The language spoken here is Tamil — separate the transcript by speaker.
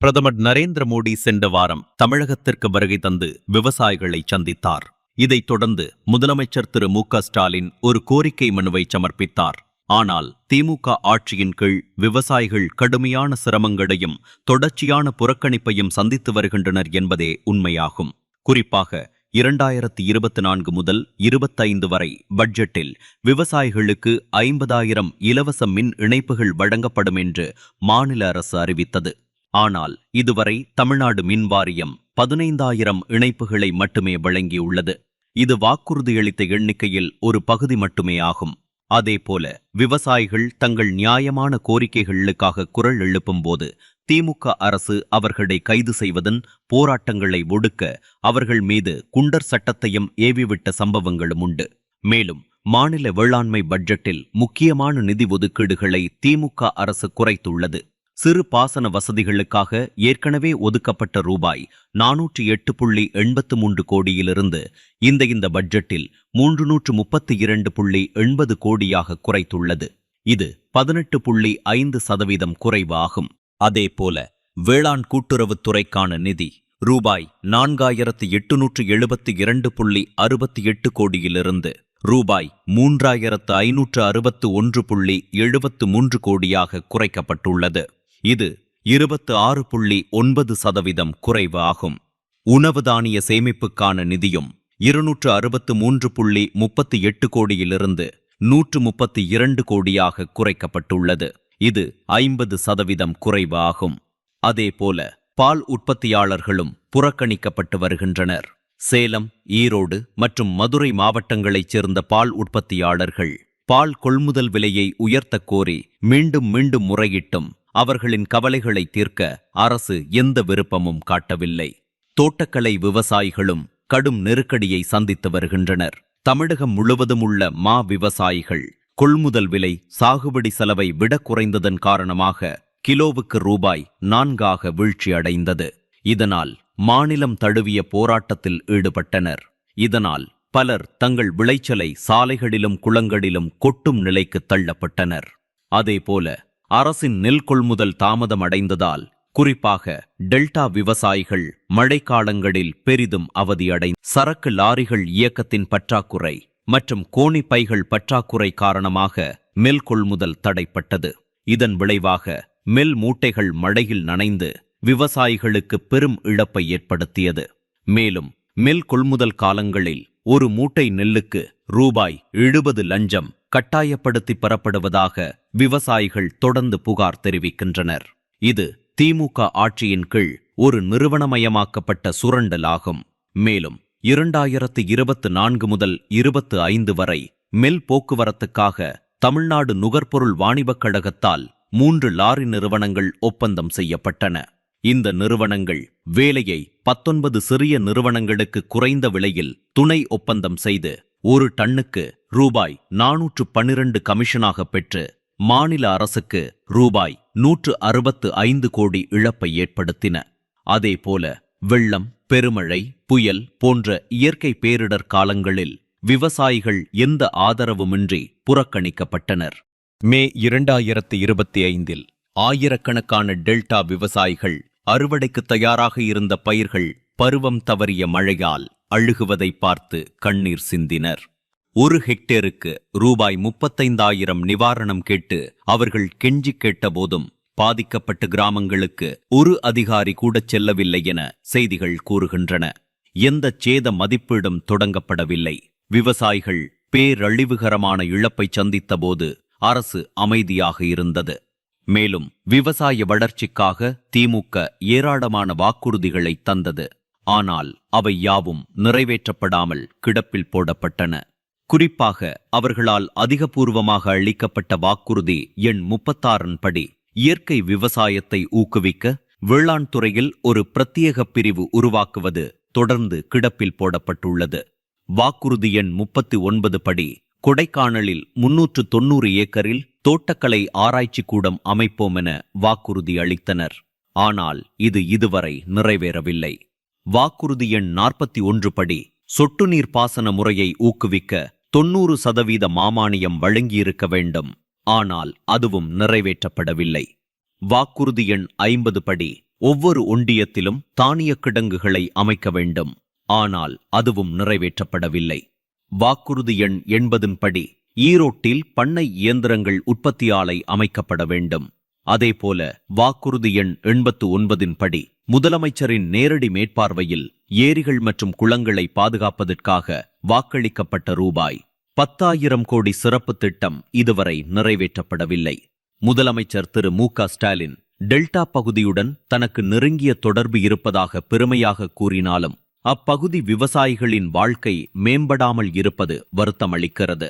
Speaker 1: பிரதமர் நரேந்திர மோடி சென்ற வாரம் தமிழகத்திற்கு வருகை தந்து விவசாயிகளை சந்தித்தார். இதைத் தொடர்ந்து முதலமைச்சர் திரு மு க ஸ்டாலின் ஒரு கோரிக்கை மனுவை சமர்ப்பித்தார். ஆனால் திமுக ஆட்சியின் கீழ் விவசாயிகள் கடுமையான சிரமங்களையும் தொடர்ச்சியான புறக்கணிப்பையும் சந்தித்து வருகின்றனர் என்பதே உண்மையாகும். குறிப்பாக இரண்டாயிரத்தி இருபத்தி நான்கு முதல் இருபத்தைந்து வரை பட்ஜெட்டில் விவசாயிகளுக்கு ஐம்பதாயிரம் இலவச மின் இணைப்புகள் வழங்கப்படும் என்று மாநில அரசு அறிவித்தது. ஆனால் இதுவரை தமிழ்நாடு மின் வாரியம் பதினைந்தாயிரம் இணைப்புகளை மட்டுமே வழங்கியுள்ளது. இது வாக்குறுதியளித்த எண்ணிக்கையில் ஒரு பகுதி மட்டுமே ஆகும். அதேபோல விவசாயிகள் தங்கள் நியாயமான கோரிக்கைகளுக்காக குரல் எழுப்பும்போது திமுக அரசு அவர்களை கைது செய்வதன் போராட்டங்களை ஒடுக்க அவர்கள் மீது குண்டர் சட்டத்தையும் ஏவிவிட்ட சம்பவங்களும் உண்டு. மேலும் மாநில வேளாண்மை பட்ஜெட்டில் முக்கியமான நிதி ஒதுக்கீடுகளை திமுக அரசு குறைத்துள்ளது. சிறு பாசன வசதிகளுக்காக ஏற்கனவே ஒதுக்கப்பட்ட ரூபாய் நானூற்றி எட்டு புள்ளி எண்பத்து மூன்று கோடியிலிருந்து இந்த இந்த பட்ஜெட்டில் மூன்று நூற்று முப்பத்தி இரண்டு புள்ளி எண்பது கோடியாக குறைத்துள்ளது. இது பதினெட்டு புள்ளி ஐந்து சதவீதம் குறைவு ஆகும் அதேபோல வேளாண் கூட்டுறவுத்துறைக்கான நிதி ரூபாய் நான்காயிரத்து எட்டுநூற்று எழுபத்தி இரண்டு புள்ளி அறுபத்தி எட்டு கோடியிலிருந்து ரூபாய் மூன்றாயிரத்து ஐநூற்று அறுபத்து ஒன்று புள்ளி எழுபத்து மூன்று கோடியாக குறைக்கப்பட்டுள்ளது. இது இருபத்து ஆறு புள்ளி ஒன்பது சதவீதம் குறைவு ஆகும். உணவு தானிய சேமிப்புக்கான நிதியும் இருநூற்று அறுபத்து மூன்று புள்ளி முப்பத்தி எட்டு கோடியிலிருந்து நூற்று முப்பத்தி இரண்டு கோடியாக குறைக்கப்பட்டுள்ளது. இது ஐம்பது சதவீதம் குறைவு ஆகும். அதேபோல பால் உற்பத்தியாளர்களும் புறக்கணிக்கப்பட்டு வருகின்றனர். சேலம் ஈரோடு மற்றும் மதுரை மாவட்டங்களைச் சேர்ந்த பால் உற்பத்தியாளர்கள் பால் கொள்முதல் விலையை உயர்த்தக் கோரி மீண்டும் மீண்டும் முறையிட்டும் அவர்களின் கவலைகளை தீர்க்க அரசு எந்த விருப்பமும் காட்டவில்லை. தோட்டக்கலை விவசாயிகளும் கடும் நெருக்கடியை சந்தித்து வருகின்றனர். தமிழகம் முழுவதும் உள்ள மா விவசாயிகள் கொள்முதல் விலை சாகுபடி செலவை விட குறைந்ததன் காரணமாக கிலோவுக்கு ரூபாய் நான்காக வீழ்ச்சி அடைந்தது இதனால் மாநிலம் தழுவிய போராட்டத்தில் ஈடுபட்டனர். இதனால் பலர் தங்கள் விளைச்சலை சாலைகளிலும் குளங்களிலும் கொட்டும் நிலைக்கு தள்ளப்பட்டனர். அதேபோல அரசின் நெல் கொள்முதல் தாமதம் அடைந்ததால் குறிப்பாக டெல்டா விவசாயிகள் மழைக்காலங்களில் பெரிதும் அவதியடை சரக்கு லாரிகள் இயக்கத்தின் பற்றாக்குறை மற்றும் கோணிப்பைகள் பற்றாக்குறை காரணமாக மெல் கொள்முதல் தடைப்பட்டது. இதன் விளைவாக மெல் மூட்டைகள் மழையில் நனைந்து விவசாயிகளுக்கு பெரும் இழப்பை ஏற்படுத்தியது. மேலும் மெல் கொள்முதல் காலங்களில் ஒரு மூட்டை நெல்லுக்கு ரூபாய் எழுபது லஞ்சம் கட்டாயப்படுத்தி பெறப்படுவதாக விவசாயிகள் தொடர்ந்து புகார் தெரிவிக்கின்றனர். இது திமுக ஆட்சியின் கீழ் ஒரு நிறுவனமயமாக்கப்பட்ட சுரண்டலாகும். மேலும் இரண்டாயிரத்து இருபத்து நான்கு முதல் இருபத்து ஐந்து வரை மெல் போக்குவரத்துக்காக தமிழ்நாடு நுகர்பொருள் வாணிபக் கழகத்தால் மூன்று லாரி நிறுவனங்கள் ஒப்பந்தம் செய்யப்பட்டன. இந்த நிறுவனங்கள் வேலையை பத்தொன்பது சிறிய நிறுவனங்களுக்கு குறைந்த விலையில் துணை ஒப்பந்தம் செய்து ஒரு டன்னுக்கு ரூபாய் நானூற்று பன்னிரண்டு கமிஷனாக பெற்று மாநில அரசுக்கு ரூபாய் நூற்று அறுபத்து ஐந்து கோடி இழப்பை ஏற்படுத்தின. அதேபோல வெள்ளம் பெருமழை புயல் போன்ற இயற்கை பேரிடர் காலங்களில் விவசாயிகள் எந்த ஆதரவுமின்றி புறக்கணிக்கப்பட்டனர். மே இரண்டாயிரத்து இருபத்தி ஐந்தில் ஆயிரக்கணக்கான டெல்டா விவசாயிகள் அறுவடைக்கு தயாராக இருந்த பயிர்கள் பருவம் தவறிய மழையால் அழுகுவதை பார்த்து கண்ணீர் சிந்தினர். ஒரு ஹெக்டேருக்கு ரூபாய் முப்பத்தைந்தாயிரம் நிவாரணம் கேட்டு அவர்கள் கெஞ்சி கேட்டபோதும் பாதிக்கப்பட்ட கிராமங்களுக்கு ஒரு அதிகாரி கூட செல்லவில்லை என செய்திகள் கூறுகின்றன. எந்த சேத மதிப்பீடும் தொடங்கப்படவில்லை. விவசாயிகள் பேரழிவுகரமான இழப்பை சந்தித்தபோது அரசு அமைதியாக இருந்தது. மேலும் விவசாய வளர்ச்சிக்காக திமுக ஏராளமான வாக்குறுதிகளை தந்தது. ஆனால் அவை யாவும் நிறைவேற்றப்படாமல் கிடப்பில் போடப்பட்டன. குறிப்பாக அவர்களால் அதிகபூர்வமாக அளிக்கப்பட்ட வாக்குறுதி எண் முப்பத்தாறின் படி இயற்கை விவசாயத்தை ஊக்குவிக்க வேளாண் துறையில் ஒரு பிரத்யேக பிரிவு உருவாக்குவது தொடர்ந்து கிடப்பில் போடப்பட்டுள்ளது. வாக்குறுதி எண் முப்பத்தி ஒன்பது படி கொடைக்கானலில் முன்னூற்று தொன்னூறு ஏக்கரில் தோட்டக்கலை ஆராய்ச்சி கூடம் அமைப்போம் என வாக்குறுதி அளித்தனர். ஆனால் இது இதுவரை நிறைவேறவில்லை. வாக்குறுதி எண் நாற்பத்தி ஒன்று படி சொட்டு நீர் பாசன முறையை ஊக்குவிக்க தொன்னூறு சதவீத மாமானியம் வழங்கியிருக்க வேண்டும். ஆனால் அதுவும் நிறைவேற்றப்படவில்லை. வாக்குறுதி எண் ஐம்பது படி ஒவ்வொரு ஒண்டியத்திலும் தானிய கிடங்குகளை அமைக்க வேண்டும். ஆனால் அதுவும் நிறைவேற்றப்படவில்லை. வாக்குறுதி எண் எண்பதின்படி ஈரோட்டில் பண்ணை இயந்திரங்கள் உற்பத்தி ஆலை அமைக்கப்பட வேண்டும். அதேபோல வாக்குறுதி எண் எண்பத்து ஒன்பதின்படி முதலமைச்சரின் நேரடி மேற்பார்வையில் ஏரிகள் மற்றும் குளங்களை பாதுகாப்பதற்காக வாக்களிக்கப்பட்ட ரூபாய் பத்தாயிரம் கோடி சிறப்பு திட்டம் இதுவரை நிறைவேற்றப்படவில்லை. முதலமைச்சர் திரு மு க ஸ்டாலின் டெல்டா பகுதியுடன் தனக்கு நெருங்கிய தொடர்பு இருப்பதாக பெருமையாக கூறினாலும் அப்பகுதி விவசாயிகளின் வாழ்க்கை மேம்படாமல் இருப்பது வருத்தமளிக்கிறது.